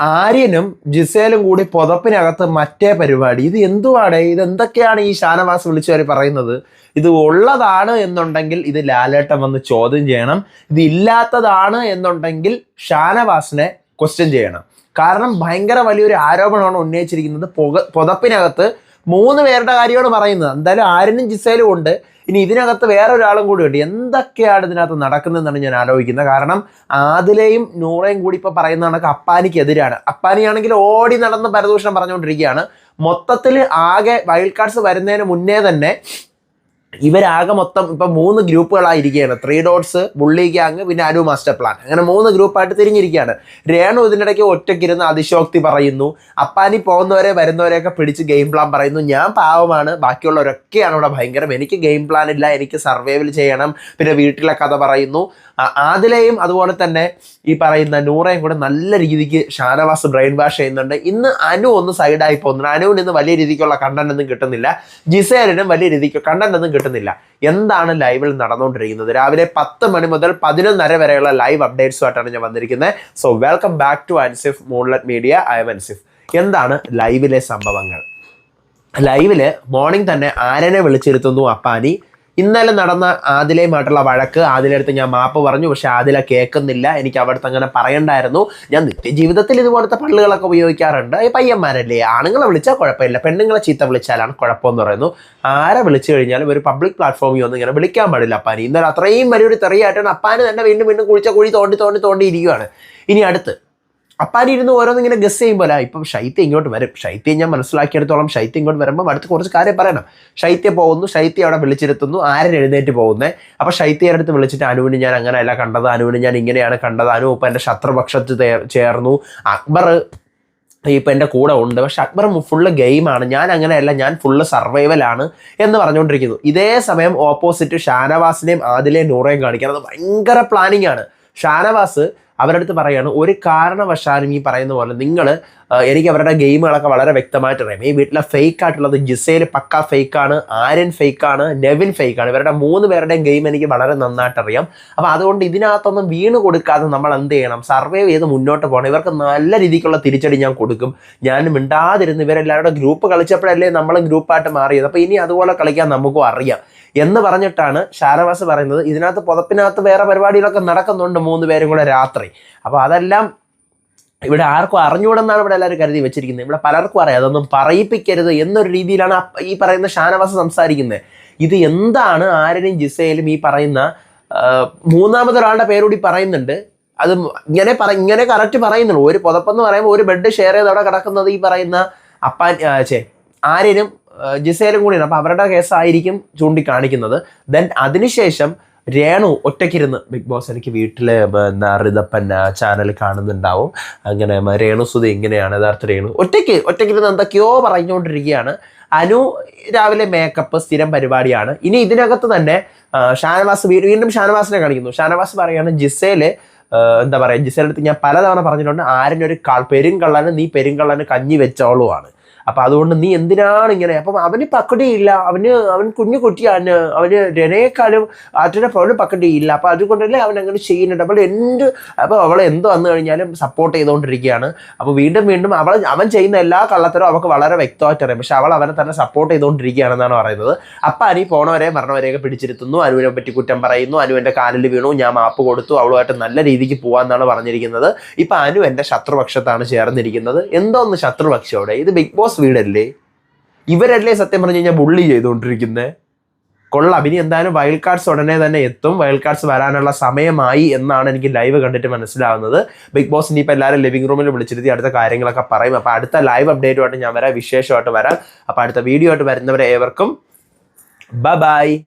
ആര്യനും ജിസേലും കൂടി പുതപ്പിനകത്ത് മറ്റേ പരിപാടി. ഇത് എന്തുവാണ് ഇത് എന്തൊക്കെയാണ് ഈ ഷാനവാസ് വിളിച്ചവർ പറയുന്നത്? ഇത് ഉള്ളതാണ് എന്നുണ്ടെങ്കിൽ ഇത് ലാലേട്ടൻ വന്ന് ചോദ്യം ചെയ്യണം. ഇത് ഇല്ലാത്തതാണ് എന്നുണ്ടെങ്കിൽ ഷാനവാസിനെ ക്വസ്റ്റ്യൻ ചെയ്യണം. കാരണം ഭയങ്കര വലിയൊരു ആരോപണമാണ് ഉന്നയിച്ചിരിക്കുന്നത്. പുക പുതപ്പിനകത്ത് മൂന്ന് പേരുടെ കാര്യമാണ് പറയുന്നത്. എന്തായാലും ആരനും ജിസയിലും ഉണ്ട്. ഇനി ഇതിനകത്ത് വേറെ ഒരാളും കൂടി ഉണ്ട്. എന്തൊക്കെയാണ് ഇതിനകത്ത് നടക്കുന്നതെന്നാണ് ഞാൻ ആലോചിക്കുന്നത്. കാരണം ആദിലെയും നൂറേയും കൂടി ഇപ്പോൾ പറയുന്ന കണക്ക് അപ്പാനിക്കെതിരാണ് അപ്പാനിയാണെങ്കിൽ ഓടി നടന്ന് പരദൂഷണം പറഞ്ഞുകൊണ്ടിരിക്കുകയാണ്. മൊത്തത്തിൽ ആകെ വൈൽഡ് കാർഡ്സ് വരുന്നതിന് മുന്നേ തന്നെ ഇവരാകെ മൊത്തം ഇപ്പൊ മൂന്ന് ഗ്രൂപ്പുകളായിരിക്കുകയാണ്. ത്രീ ഡോട്ട്സ് ബുള്ളി ഗ്യാങ് പിന്നെ അനു മാസ്റ്റർ പ്ലാൻ അങ്ങനെ മൂന്ന് ഗ്രൂപ്പായിട്ട് തിരിഞ്ഞിരിക്കുകയാണ്. രേണു ഇതിനിടയ്ക്ക് ഒറ്റയ്ക്കിരുന്ന് അതിശോക്തി പറയുന്നു. അപ്പാനി പോകുന്നവരെ വരുന്നവരെയൊക്കെ പിടിച്ച് ഗെയിം പ്ലാൻ പറയുന്നു. ഞാൻ പാവമാണ്. ബാക്കിയുള്ളവരൊക്കെയാണ് ഇവിടെ ഭയങ്കരം. എനിക്ക് ഗെയിം പ്ലാൻ ഇല്ല. എനിക്ക് സർവൈവൽ ചെയ്യണം. പിന്നെ വീട്ടിലെ കഥ പറയുന്നു. ആദിലയും അതുപോലെ തന്നെ ഈ പറയുന്ന നൂറയും കൂടെ നല്ല രീതിക്ക് ഷാനവാസ് ബ്രെയിൻ വാഷ് ചെയ്യുന്നുണ്ട്. ഇന്ന് അനു ഒന്ന് സൈഡായി പോകുന്നുണ്ട്. അനുവിന് ഇന്ന് വലിയ രീതിക്കുള്ള കണ്ടന്റ് ഒന്നും കിട്ടുന്നില്ല. ജിസേലിനും വലിയ രീതിക്ക് കണ്ടന്റ് ഒന്നും കിട്ടുന്നില്ല. എന്താണ് ലൈവിൽ നടന്നുകൊണ്ടിരിക്കുന്നത്? രാവിലെ പത്ത് മണി മുതൽ പതിനൊന്നര വരെയുള്ള ലൈവ് അപ്ഡേറ്റ്സുമായിട്ടാണ് ഞാൻ വന്നിരിക്കുന്നത്. So welcome back to Ansif moonlet media I'm Ansif എന്താണ് ലൈവിലെ സംഭവങ്ങൾ? ലൈവിൽ മോർണിംഗ് തന്നെ ആരനെ വിളിച്ചിരുത്തുന്നു അപ്പാനി? ഇന്നലെ നടന്ന ആദിലയുമായിട്ടുള്ള വഴക്ക് ആദിലടുത്ത് ഞാൻ മാപ്പ് പറഞ്ഞു പക്ഷെ ആദില കേൾക്കുന്നില്ല. എനിക്ക് അവിടുത്തെ അങ്ങനെ പറയണ്ടായിരുന്നു. ഞാൻ നിത്യജീവിതത്തിൽ ഇതുപോലത്തെ പള്ളുകളൊക്കെ ഉപയോഗിക്കാറുണ്ട്. ഈ പയ്യന്മാരല്ലേ? ആണുങ്ങളെ വിളിച്ചാൽ കുഴപ്പമില്ല. പെണ്ണുങ്ങളെ ചീത്ത വിളിച്ചാലാണ് കുഴപ്പമെന്ന് പറയുന്നു. ആരെ വിളിച്ചു കഴിഞ്ഞാലും ഒരു പബ്ലിക് പ്ലാറ്റ്ഫോമിൽ ഒന്നും ഇങ്ങനെ വിളിക്കാൻ പാടില്ല അപ്പാനി. ഇന്നലെ അത്രയും വലിയൊരു തെറിയായിട്ടാണ് അപ്പാന് തന്നെ വീണ്ടും വീണ്ടും കുഴിച്ച കുഴി തോണ്ടി തോണ്ടി തോണ്ടി ഇരിക്കുകയാണ് ഇനി അടുത്ത്. അപ്പാനി ഇരുന്ന് ഓരോന്ന് ഇങ്ങനെ ഗസ് ചെയ്യുമ്പോൾ ഇപ്പം ശൈത്യം ഇങ്ങോട്ട് വരും. ശൈത്യം ഞാൻ മനസ്സിലാക്കിയെടുത്തോളം ശൈത്യം ഇങ്ങോട്ട് വരുമ്പോൾ അടുത്ത് കുറച്ച് കാര്യം പറയണം. ശൈത്യം പോകുന്നു ശൈത്യം അവിടെ വിളിച്ചിരുത്തുന്നു. ആരും എഴുന്നേറ്റ് പോകുന്നത് അപ്പോൾ ശൈത്യയുടെ അടുത്ത് വിളിച്ചിട്ട് അനുവിന് ഞാൻ അങ്ങനെയല്ല കണ്ടത്. അനുവിന് ഞാൻ ഇങ്ങനെയാണ് കണ്ടത്. അനു ഇപ്പം എന്റെ ശത്രുപക്ഷത്ത് ചേർന്നു. അക്ബർ ഇപ്പം എന്റെ കൂടെ ഉണ്ട്. പക്ഷെ അക്ബർ ഫുള്ള് ഗെയിമാണ് ഞാൻ അങ്ങനെയല്ല. ഞാൻ ഫുള്ള് സർവൈവലാണ് എന്ന് പറഞ്ഞുകൊണ്ടിരിക്കുന്നു. ഇതേ സമയം ഓപ്പോസിറ്റ് ഷാനവാസിനെയും ആദിലെയും നൂറേയും കാണിക്കുന്നത് ഭയങ്കര പ്ലാനിങ് ആണ്. ഷാനവാസ് അവരുടെ അടുത്ത് പറയുകയാണ് ഒരു കാരണവശാലും ഈ പറയുന്ന പോലെ നിങ്ങൾ എനിക്ക് അവരുടെ ഗെയിമുകളൊക്കെ വളരെ വ്യക്തമായിട്ട് അറിയാം. ഈ വീട്ടിലെ ഫേക്ക് ആയിട്ടുള്ളത് ജിസേൽ പക്ക ഫേക്കാണ് ആര്യൻ ഫേക്കാണ് നെവിൻ ഫേക്കാണ്. ഇവരുടെ മൂന്ന് പേരുടെയും ഗെയിം എനിക്ക് വളരെ നന്നായിട്ട് അറിയാം. അപ്പോൾ അതുകൊണ്ട് ഇതിനകത്തൊന്നും വീണ് കൊടുക്കാതെ നമ്മൾ എന്ത് ചെയ്യണം? സർവൈവ് ചെയ്ത് മുന്നോട്ട് പോകണം. ഇവർക്ക് നല്ല രീതിക്കുള്ള തിരിച്ചടി ഞാൻ കൊടുക്കും. ഞാൻ മിണ്ടാതിരുന്ന് ഇവരെല്ലാവരുടെ ഗ്രൂപ്പ് കളിച്ചപ്പോഴല്ലേ നമ്മൾ ഗ്രൂപ്പായിട്ട് മാറിയത്. അപ്പോൾ ഇനി അതുപോലെ കളിക്കാൻ നമുക്കും അറിയാം. എന്ന് പറഞ്ഞിട്ടാണ് ഷാനവാസ് പറയുന്നത്. ഇതിനകത്ത് പുതപ്പിനകത്ത് വേറെ പരിപാടികളൊക്കെ നടക്കുന്നുണ്ട് മൂന്ന് പേരും കൂടെ രാത്രി. അപ്പോൾ അതെല്ലാം ഇവിടെ ആർക്കും അറിഞ്ഞുകൂടെന്നാണ് ഇവിടെ എല്ലാവരും കരുതി വെച്ചിരിക്കുന്നത്. ഇവിടെ പലർക്കും അറിയാം. അതൊന്നും പറയിപ്പിക്കരുത് എന്നൊരു രീതിയിലാണ് ഈ പറയുന്ന ഷാനവാസ് സംസാരിക്കുന്നത്. ഇത് എന്താണ് ആര്യനും ജിസയിലും ഈ പറയുന്ന മൂന്നാമതൊരാളുടെ പേരുകൂടി പറയുന്നുണ്ട്. അത് ഇങ്ങനെ പറ ഇങ്ങനെ കറക്റ്റ് പറയുന്നുള്ളൂ ഒരു പുതപ്പെന്ന് പറയുമ്പോൾ ഒരു ബെഡ് ഷെയർ ചെയ്ത് അവിടെ കിടക്കുന്നത് ഈ പറയുന്ന അപ്പാൻ ചേ ആര്യനും ജിസയിലും കൂടിയാണ്. അപ്പോൾ അവരുടെ കേസായിരിക്കും ചൂണ്ടിക്കാണിക്കുന്നത്. ദെൻ അതിനുശേഷം രേണു ഒറ്റയ്ക്കിരുന്ന് ബിഗ് ബോസ് എനിക്ക് വീട്ടിൽ എന്താ റിതപ്പൻ ചാനൽ കാണുന്നുണ്ടാവും. അങ്ങനെ രേണു സുധി ഇങ്ങനെയാണ് യഥാർത്ഥ രേണു. ഒറ്റയ്ക്ക് ഒറ്റയ്ക്കിരുന്ന് എന്തൊക്കെയോ പറഞ്ഞുകൊണ്ടിരിക്കുകയാണ്. അനു രാവിലെ മേക്കപ്പ് സ്ഥിരം പരിപാടിയാണ്. ഇനി ഇതിനകത്ത് തന്നെ ഷാനവാസ് വീണ്ടും ഷാനവാസിനെ കാണിക്കുന്നു. ഷാനവാസ് പറയുകയാണ് ജിസേൽ എന്താ പറയുക അടുത്ത് ഞാൻ പലതവണ പറഞ്ഞിട്ടുണ്ട് ആരിനൊരു കാൾ പെരുങ്കള്ളന് നീ പെരുങ്കള്ളന് കഞ്ഞി വെച്ചോളുമാണ് അപ്പൊ അതുകൊണ്ട് നീ എന്തിനാണ് ഇങ്ങനെ? അപ്പം അവന് പക്കടിയില്ല അവന് അവൻ കുഞ്ഞു കുട്ടിയാണ്. അവന് രനേക്കാളും അച്ഛനെ പോലും പക്കടിയില്ല അപ്പൊ അതുകൊണ്ടല്ലേ അവൻ അങ്ങനെ ചെയ്യുന്നുണ്ട് അപ്പോൾ എന്ത് അപ്പൊ അവളെ എന്ത് വന്നു കഴിഞ്ഞാലും സപ്പോർട്ട് ചെയ്തുകൊണ്ടിരിക്കുകയാണ്. അപ്പൊ വീണ്ടും വീണ്ടും അവൾ അവൻ ചെയ്യുന്ന എല്ലാ കള്ളത്തരവും അവൾക്ക് വളരെ വ്യക്തമായിട്ട് അറിയാം പക്ഷെ അവൾ അവനെ തന്നെ സപ്പോർട്ട് ചെയ്തുകൊണ്ടിരിക്കുകയാണെന്നാണ് പറയുന്നത്. അപ്പൊ അനി പോണവരെ മരണവരെയൊക്കെ പിടിച്ചിരുത്തുന്നു. അനുവിനെ പറ്റി കുറ്റം പറയുന്നു. അനുവിന്റെ കാലിൽ വീണു. ഞാൻ മാപ്പ് കൊടുത്തു. അവളുമായിട്ട് നല്ല രീതിക്ക് പോവാന്നാണ് പറഞ്ഞിരിക്കുന്നത്. ഇപ്പൊ അനു എന്റെ ശത്രുപക്ഷത്താണ് ചേർന്നിരിക്കുന്നത്. എന്തോന്ന് ശത്രുപക്ഷോടെ ഇത് ബിഗ് ബോസ് വീടല്ലേ? ഇവരല്ലേ സത്യം പറഞ്ഞു കഴിഞ്ഞാൽ ബുള്ളി ചെയ്തുകൊണ്ടിരിക്കുന്നത് കൊള്ളാം. ഇനി എന്തായാലും വൈൽഡ് കാർഡ്സ് ഉടനെ തന്നെ എത്തും. വൈൽഡ് കാർഡ്സ് വരാനുള്ള സമയമായി എന്നാണ് എനിക്ക് ലൈവ് കണ്ടിട്ട് മനസ്സിലാവുന്നത്. ബിഗ് ബോസ് ഇനിയിപ്പോൾ എല്ലാവരും ലിവിംഗ് റൂമിൽ വിളിച്ചിരുത്തി അടുത്ത കാര്യങ്ങളൊക്കെ പറയും. അപ്പോൾ അടുത്ത ലൈവ് അപ്ഡേറ്റുമായിട്ട് ഞാൻ വരാം. വിശേഷമായിട്ട് വരാം. അപ്പോൾ അടുത്ത വീഡിയോ ആയിട്ട് വരുന്നവരെ ഏവർക്കും. ബ ബൈ